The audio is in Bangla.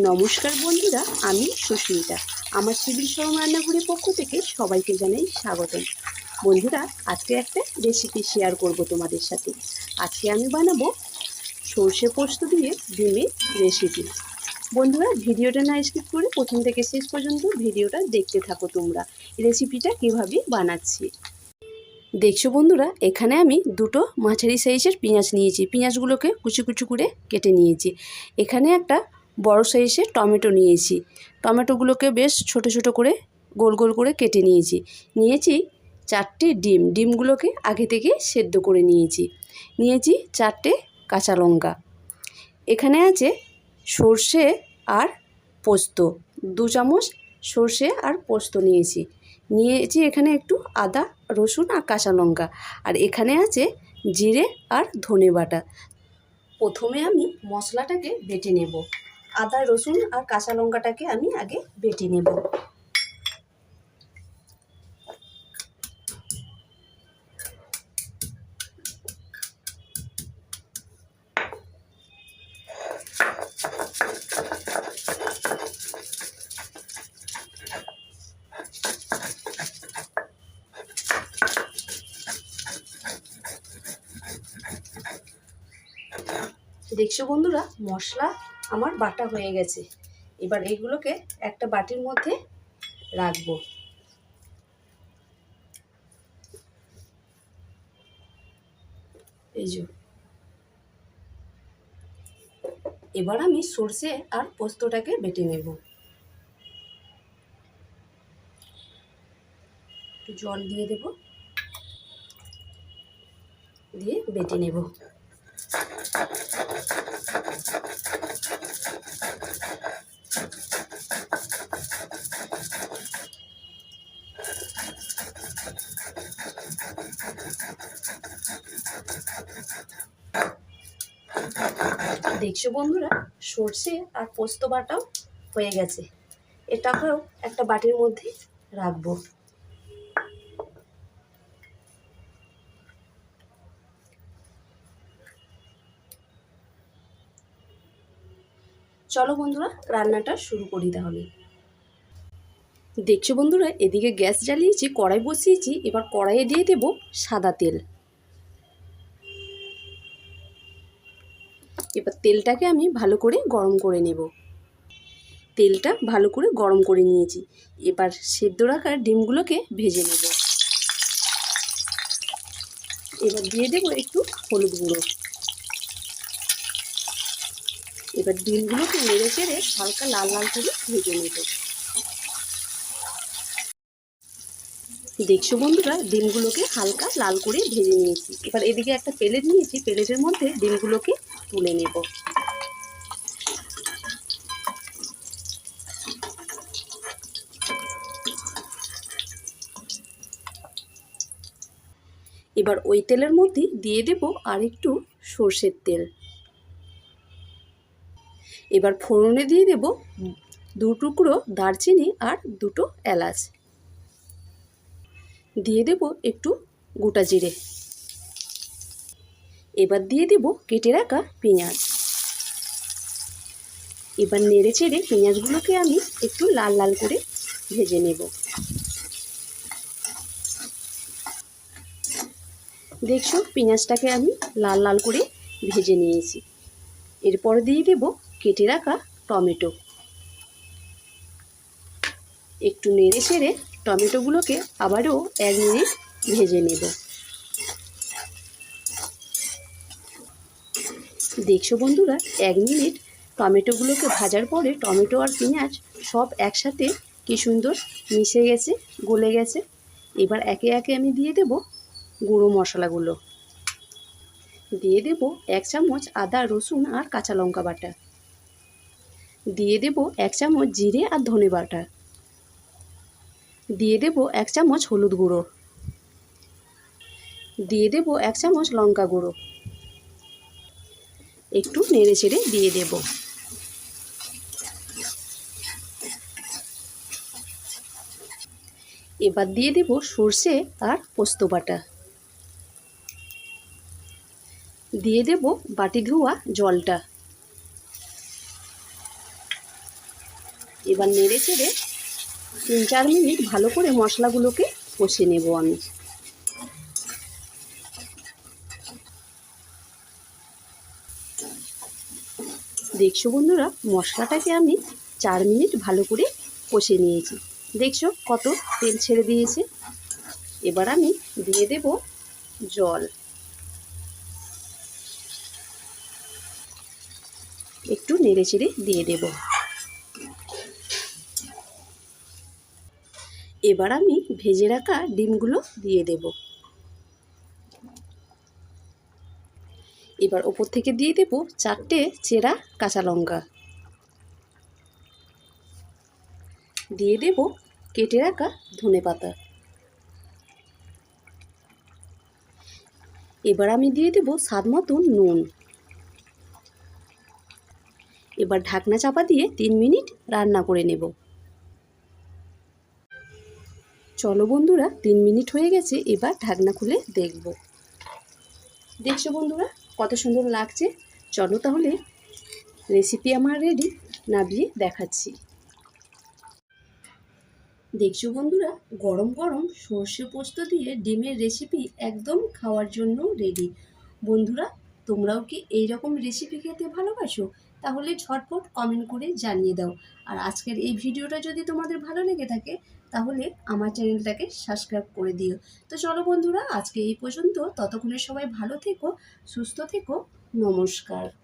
নমস্কার বন্ধুরা, আমি সুস্মিতা। আমার সিভিল সরম রান্নাঘরের পক্ষ থেকে সবাইকে জানাই স্বাগতম। বন্ধুরা, আজকে একটা রেসিপি শেয়ার করব তোমাদের সাথে। আজকে আমি বানাবো সর্ষে পোস্ত দিয়ে ডিমের রেসিপি বন্ধুরা, ভিডিওটা না স্কিপ করে প্রথম থেকে শেষ পর্যন্ত ভিডিওটা দেখতে থাকো তোমরা রেসিপিটা কীভাবে বানাচ্ছি। দেখছ বন্ধুরা, এখানে আমি দুটো মাঝারি সাইজের পেঁয়াজ নিয়েছি। পেঁয়াজগুলোকে কুচি কুচি করে কেটে নিয়েছি। এখানে একটা বড় সাইজের টমেটো নিয়েছি। টমেটোগুলোকে বেশ ছোট ছোট করে গোল গোল করে কেটে নিয়েছি। নিয়েছি চারটে ডিম। ডিমগুলোকে আগে থেকে সেদ্ধ করে নিয়েছি। নিয়েছি চারটে কাঁচা লঙ্কা। এখানে আছে সর্ষে আর পোস্ত। দু চামচ সর্ষে আর পোস্ত নিয়েছি। নিয়েছি এখানে একটু আদা, রসুন আর কাঁচা লঙ্কা। আর এখানে আছে জিরে আর ধনে বাটা। প্রথমে আমি মশলাটাকে বেটে নেব। আদা রসুন আর কাঁচা লঙ্কাটাকে আমি আগে বেটে নেব। দেখছ বন্ধুরা মশলা আমার বাটা হয়ে গেছে। এবার এগুলোকে একটা বাটির মধ্যে রাখব। এই যে। এবার আমি সর্ষে আর পোস্তটাকে বেটে নেব। একটু জল দিয়ে দেব। দিয়ে বেটে নেব। দেখছ বন্ধুরা সর্ষে আর পোস্ত বাটাও হয়ে গেছে। এটাকেও একটা বাটির মধ্যে রাখব। চলো বন্ধুরা, রান্নাটা শুরু করি তাহলে। দেখছ বন্ধুরা, এদিকে গ্যাস জ্বালিয়েছি, কড়াই বসিয়েছি, এবার কড়াইয়ে দিয়ে দেব সাদা তেল। এবার তেলটাকে আমি ভালো করে গরম করে নেব। তেলটা ভালো করে গরম করে নিয়েছি। এবার সেদ্ধ রাখার ডিমগুলোকে ভেজে নেব। এবার দিয়ে দেবো একটু হলুদ গুঁড়ো। এবার ডিমগুলোকে নেড়ে চেড়ে হালকা লাল লাল করে ভেজে নেব। দেখছ বন্ধুরা, ডিমগুলোকে হালকা লাল করে ভেজে নিয়েছি। এবার এদিকে একটা প্লেট নিয়েছি, প্লেটের মধ্যে ডিমগুলোকে তুলে নেব। এবার ওই তেলের মধ্যে দিয়ে দেব আর একটু সর্ষের তেল। এবার ফোড়নে দিয়ে দেব দু টুকরো দারচিনি আর দুটো এলাচ। দিয়ে দেব একটু গোটা জিরে। এবার দিয়ে দেব কেটে রাখা পেঁয়াজ। এবার নেড়ে চেড়ে পেঁয়াজগুলোকে আমি একটু লাল লাল করে ভেজে নেব। দেখছ পেঁয়াজটাকে আমি লাল লাল করে ভেজে নিয়েছি। এরপর দিয়ে দেব কেটে রাখা টমেটো। একটু নেড়ে চেড়ে টমেটোগুলোকে আবারও এক মিনিট ভেজে নেব। দেখছ বন্ধুরা, এক মিনিট টমেটোগুলোকে ভাজার পরে টমেটো আর পেঁয়াজ সব একসাথে কি সুন্দর মিশে গেছে, গলে গেছে। এবার একে একে আমি দিয়ে দেব গুঁড়ো মশলাগুলো। দিয়ে দেব এক চামচ আদা, রসুন আর কাঁচা লঙ্কা বাটা। দিয়ে দেব এক চামচ জিরে আর ধনে বাটা। দিয়ে দেব এক চামচ হলুদ গুঁড়ো। দিয়ে দেব এক চামচ লঙ্কা গুঁড়ো। একটু নেড়ে চেড়ে দিয়ে দেব। এবার দিয়ে দেব সর্ষে আর পোস্ত বাটা। দিয়ে দেব বাটি ধোয়া জলটা। এবার নেড়ে চেড়ে তিন চার মিনিট ভালো করে মশলাগুলোকে কষে নেব আমি। দেখছ বন্ধুরা, মশলাটাকে আমি চার মিনিট ভালো করে কষে নিয়েছি। দেখছ কত তেল ছেড়ে দিয়েছে। এবার আমি দিয়ে দেব জল। একটু নেড়ে চেড়ে দিয়ে দেব। এবার আমি ভেজে রাখা ডিমগুলো দিয়ে দেব। এবার ওপর থেকে দিয়ে দেব চারটে চেরা কাঁচা লঙ্কা। দিয়ে দেব কেটে রাখা ধনে পাতা। এবার আমি দিয়ে দেব স্বাদ মতন নুন। এবার ঢাকনা চাপা দিয়ে তিন মিনিট রান্না করে নেব। চলো বন্ধুরা, তিন মিনিট হয়ে গেছে, এবার ঢাকনা খুলে দেখব। দেখছ বন্ধুরা, কত সুন্দর লাগছে? চলো তাহলে রেসিপি আমার রেডি নাবিয়ে দেখাচ্ছি। দেখছ বন্ধুরা, গরম গরম সর্ষে পোস্ত দিয়ে ডিমের রেসিপি একদম খাওয়ার জন্য রেডি বন্ধুরা, তোমরাও কি এই রকম রেসিপি খেতে ভালোবাসো? তাহলে ঝটপট কমেন্ট করে জানিয়ে দাও। আর আজকের এই ভিডিওটা যদি তোমাদের ভালো লেগে থাকে, তাহলে আমার চ্যানেলটাকে সাবস্ক্রাইব করে দিও। তো চলো বন্ধুরা, আজকে এই পর্যন্ত। ততক্ষণে সবাই ভালো থেকো, সুস্থ থেকো। নমস্কার।